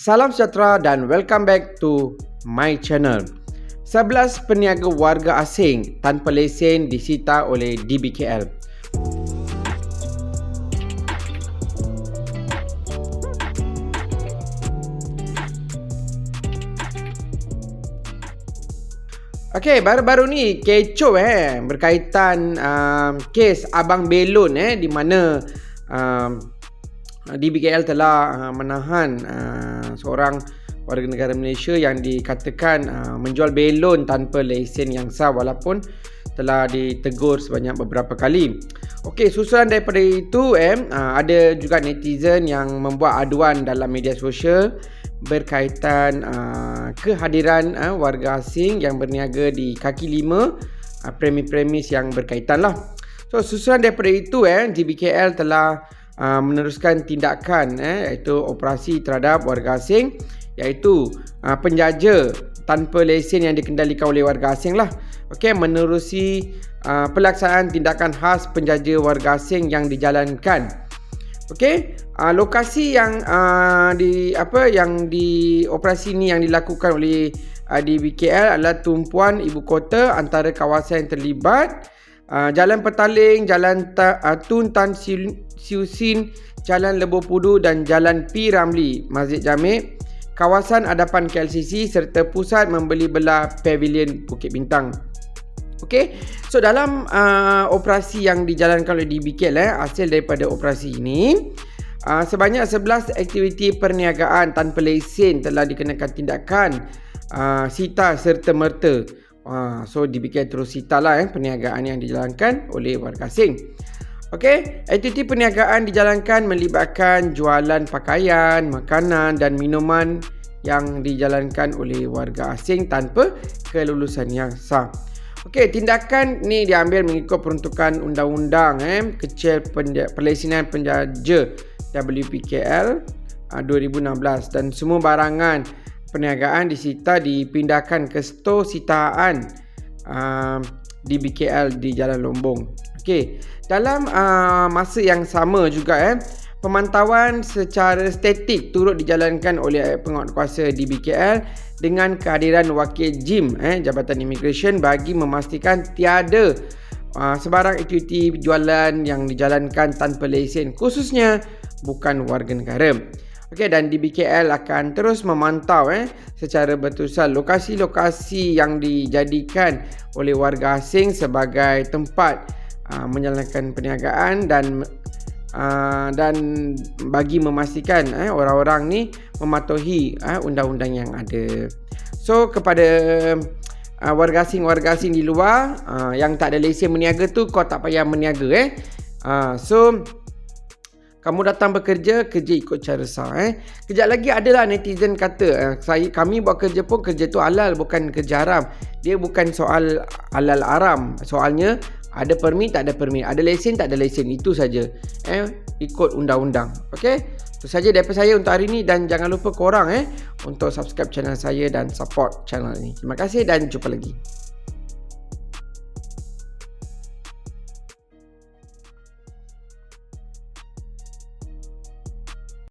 Salam sejahtera dan welcome back to my channel. 11 peniaga warga asing tanpa lesen disita oleh DBKL. Okey, baru-baru ni kecoh eh berkaitan um, kes Abang Belon eh di mana um, DBKL telah uh, menahan uh, seorang warga negara Malaysia yang dikatakan menjual belon tanpa lesen yang sah walaupun telah ditegur sebanyak beberapa kali. Okey, susulan daripada itu eh ada juga netizen yang membuat aduan dalam media sosial berkaitan kehadiran warga asing yang berniaga di kaki lima premis-premis yang berkaitan lah. So susulan daripada itu eh DBKL telah uh, meneruskan tindakan eh, iaitu operasi terhadap warga asing iaitu uh, penjaja tanpa lesen yang dikendalikan oleh warga asing lah. Okey menerusi uh, pelaksanaan tindakan khas penjaja warga asing yang dijalankan. Okey uh, lokasi yang uh, di apa yang di operasi ni yang dilakukan oleh uh, di BKL adalah tumpuan ibu kota antara kawasan yang terlibat uh, Jalan Petaling, Jalan Ta, uh, Tun Tan Siusin, Jalan Lebo Pudu dan Jalan P Ramli, Masjid Jamik, kawasan hadapan KLCC serta pusat membeli belah Pavilion Bukit Bintang. Okey. So dalam uh, operasi yang dijalankan oleh DBKL eh hasil daripada operasi ini uh, sebanyak 11 aktiviti perniagaan tanpa lesen telah dikenakan tindakan uh, sita serta merta. Uh, so DBKL terus lah eh perniagaan yang dijalankan oleh warga asing. Okey, aktiviti perniagaan dijalankan melibatkan jualan pakaian, makanan dan minuman yang dijalankan oleh warga asing tanpa kelulusan yang sah. Okey, tindakan ni diambil mengikut peruntukan undang-undang eh kecil penja- perlesinan penjaja WPKL uh, 2016 dan semua barangan perniagaan disita dipindahkan ke stor sitaan uh, di BKL di Jalan Lombong. Okey, dalam uh, masa yang sama juga eh pemantauan secara statik turut dijalankan oleh pengawal kuasa di BKL dengan kehadiran wakil JIM eh Jabatan Immigration bagi memastikan tiada uh, sebarang aktiviti jualan yang dijalankan tanpa lesen khususnya bukan warga negara. Okey dan di BKL akan terus memantau eh secara berterusan lokasi-lokasi yang dijadikan oleh warga asing sebagai tempat uh, menjalankan perniagaan dan uh, dan bagi memastikan uh, orang-orang ni mematuhi uh, undang-undang yang ada. So kepada uh, warga asing warga asing di luar uh, yang tak ada lesen berniaga tu kau tak payah berniaga eh. Uh, so kamu datang bekerja kerja ikut cara sah eh. Kejap lagi adalah netizen kata eh, saya kami buat kerja pun kerja tu halal bukan kerja haram. Dia bukan soal halal haram. Soalnya ada permit tak ada permit ada lesen tak ada lesen itu saja eh ikut undang-undang okey itu saja daripada saya untuk hari ini dan jangan lupa korang eh untuk subscribe channel saya dan support channel ini terima kasih dan jumpa lagi